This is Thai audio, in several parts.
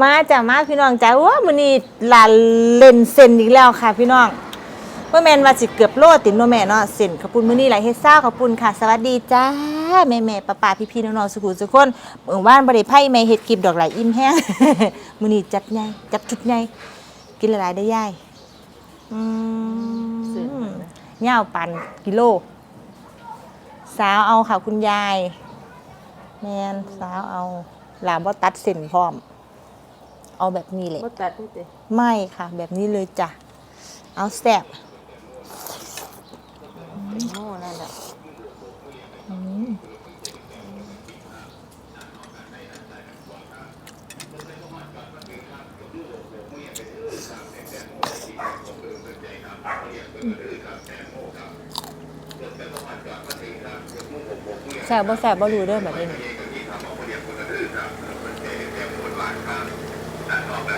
มาจ้ะมาพี่น้องจ้าว้ามื้อนี้ลาเล่นเส้นอีกแล้วค่ะ พี่น้องบ่แม่นว่าสิเกือบโลตินเนแม่เนาะเส้นขอบคุณมื้อนี้หลายเฮ็ดซ่าขอบคุณค่ะ สวัสดีจ้าแม่ๆป้าๆพี่ๆน้องๆสุขุสุกคนเมื่อวานบ่ได้ไผแม่เฮ็ดคลิปดอกหลายอิ่มแฮงมื้อนี้จัดใหญ่จัดชุดใหญ่กินหลายๆได้ยายอืเส้นมมันนะยาวปันกิโล สาวเอาค่ะคุณยายแมนสาวเอาหลามว่าตัดเส้นพร้อม เอาแบบนี้เลยบ่ตัดนี่ติไม่ค่ะ แบบนี้เลยจ้ะ เอาแสบเป็นหม้อนั่นแหละแสบบ่แสบบ่รู้เด้อแบบนี้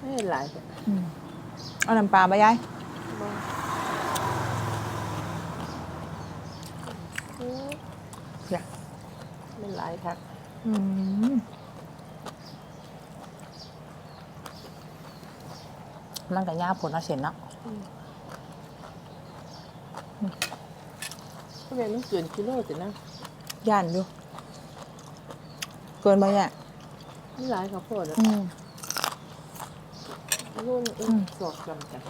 ไม่หลายจ้ะเอาน้ำปลาไปยายบ่เอออยากไม่หลายคักอืมมันกับย่าผลเอาเสร็จเนาะก็แม่นมันเกินกิโลตินะย่านอยู่ เกินไปเนี่ยไม่หลายข้าวโพดอะอืม รุ่นเอ็นสอดกันกัน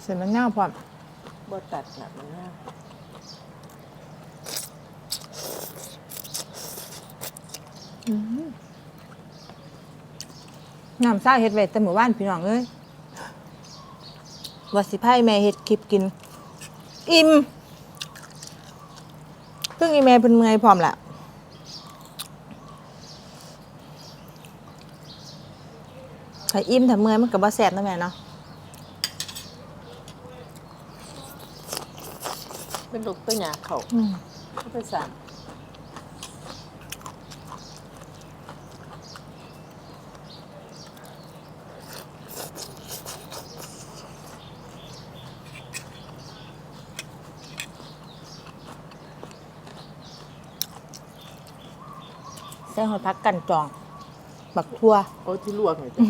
เสร็จมันย่าพร้อมบ่ตัดน่ะมันยากน้ำซ่าเฮ็ดไว้แต่หมู่บ้านพี่น้องเอ้ยว่าสิไพ่แม่เฮ็ดคลิปกิน อิ่มซึ่งอีแม่เป็นเมื่อยพร้อมละ ถ้าอิ่มถ้าเมื่อยมันก็บ่แซ่บเนาะแม่เนาะเป็นลูกตัวหยาเขาอืมเขาไปสามใส่หอยพักกันจอง บักทั่ว โอ้ที่ลวกนี่จ้ะ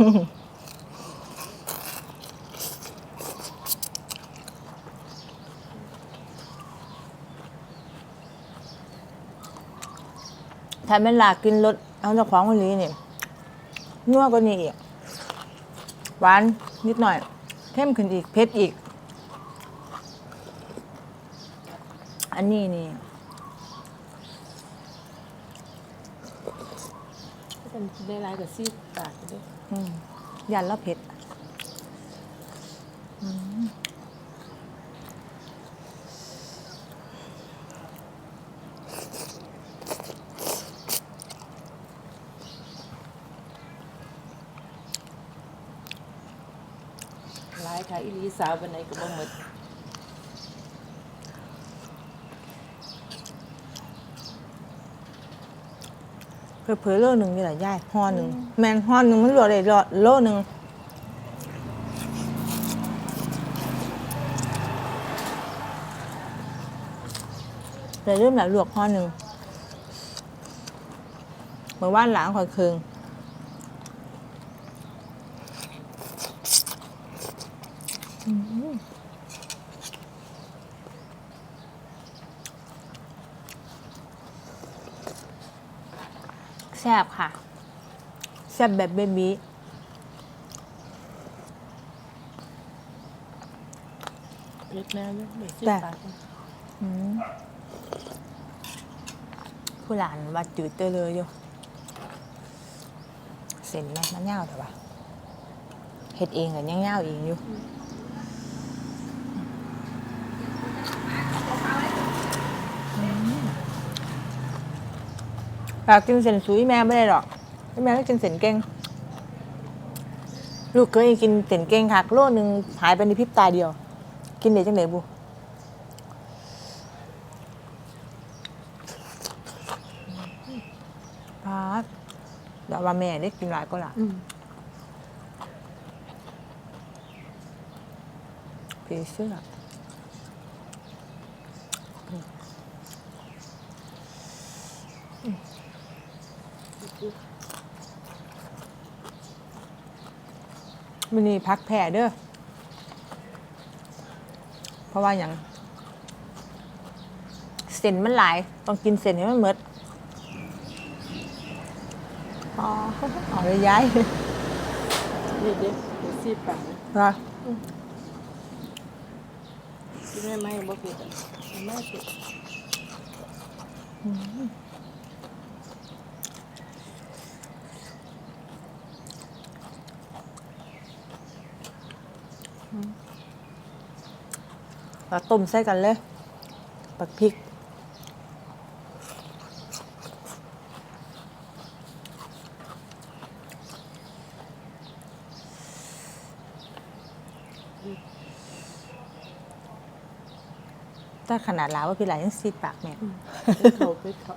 ถ้าแม่นลากินรสเอาเจ้าของวันนี้นี่นัวกว่านี้อีก หวานนิดหน่อยเข้มขึ้นอีกเผ็ดอีก อันนี้นี่ เป็นได้หลายกับซีดปากด้ออืมยันแล้วเผ็ดอืมหลายค่ะอีหลีสาวปานใดก็บ่หมด เผลอๆโลหนึ่งนี่แหละย่ายห่อหนึ่งแมนห่อหนึ่งมันเหลือได้โลโลหนึ่งแต่เริ่มหลายลวกห่อหนึ่งเมื่อว่านหลังคอยคืง ซ่บค่ะ แซ่บแบบเบบี้เผ็ดแน่เลยไม่ซีดแต่ปากเลยอืมผู้หลานว่าจืดเตอเลยอยู่เส้นแม่มันเน่าวแต่ว่าเฮ็ดเองกับย่างเน่าวเองอยู่ อยากกินเส้นสุยแม่ไม่ได้หรอกแม่ก็กินเส้นเก่งลูกเคยกินเส้นเก่งค่ะโลนึงหายไปในพริบตาเดียว กินเดี๋ยวจังไหนบุพาดเดี๋ยวว่าแม่ได้กินหลายก็ละอืมผีเสื้อ มันนี่พักแผ่เด้อ เพราะว่าอย่างเส้นมันหลาย ต้องกินเส้นให้มันหมดอ๋อเอาเลยย้ายนี่เด็กเดี๋ยวซีดปากเลยนะกินแม่ไม่บ่เผ็ดอะแม่เผ็ด เราต้มใส่กันเลยปักพริกถ้าขนาดลาวว่าพี่หลายยังซีดปากแม่เผ็ดเขาเผ็ดเขา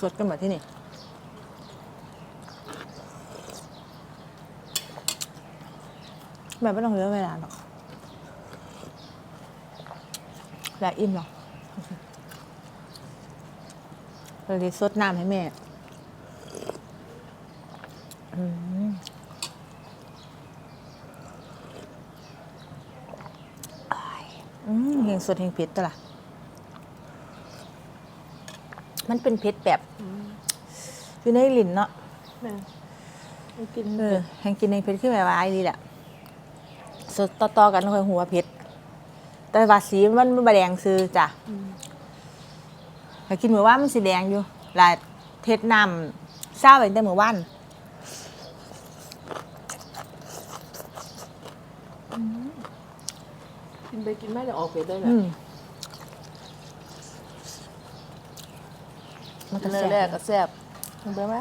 สดกันแบบที่นี่ แบบไม่ต้องเหลือเวลาหรอก แล้วอิ่มหรอกเลยสดน้ำให้แม่อืมอ้ายอืมเฮงสดเฮงเผ็ดตัวละมันเป็นเผ็ดแบบ อยู่ในลิ้นเนาะแม่ไม่กินเออแหงกินในเพชรขึ้นไปว่าไอ้นี่แหละ สดต่อๆกันค่อยหัวเพชรแต่ว่าสีมันมันบแดงซื้อจ้ะแต่กินมือว่านมันสีแดงอยู่ลายเทศน้ำเศร้าไปแต่มือว่านกินไปกินมาจะออกเผ็ดได้แหละอืมมันก็เนื้อแซ่แรกบก็แซ่บเห็นไหม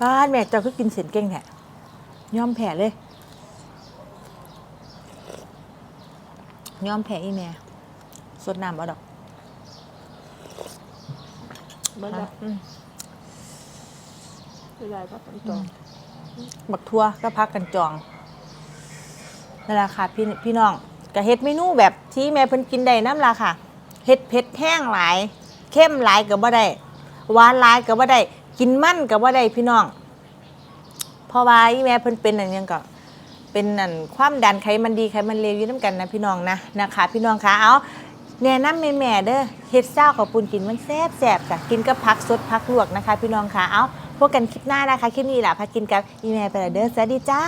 ป้าดแม่เจ้าคือกินเส้นเก่งแท้ยอมแผ่เลย ยอมแผ่อีแม่สดน้ำเอาดอกเมื่อไหร่อืมเวลาพักกันต่อบักทั่วก็พักกันจองนั่นแหละค่ะพี่พี่น้องกะเฮ็ดเมนูแบบที่แม่เพิ่นกินได้น้ำละค่ะ เฮ็ดเผ็ดแห้งหลาย เข้มหลายก็บ่ได้หวานหลายก็บ่ได้ กินมันก็บ่ได้พี่น้องเพราะว่าอีแม่เพิ่นเป็นอันหยังก็ เป็นอันความดันไขมันดีไขมันเลวอยู่น้ำกันนะพี่น้องนะนะคะ พี่น้องคะเอาแนะนำแม่แม่เด้อเฮ็ดเช้ากับปุนกินมันแซ่บแซ่บค่ะกินกับผักสดผักลวกนะคะ พี่น้องคะเอาพบกันคลิปหน้านะคะคลิปนี้แหละพักกินกับอีแม่ไปละเด้อสวัสดีจ้า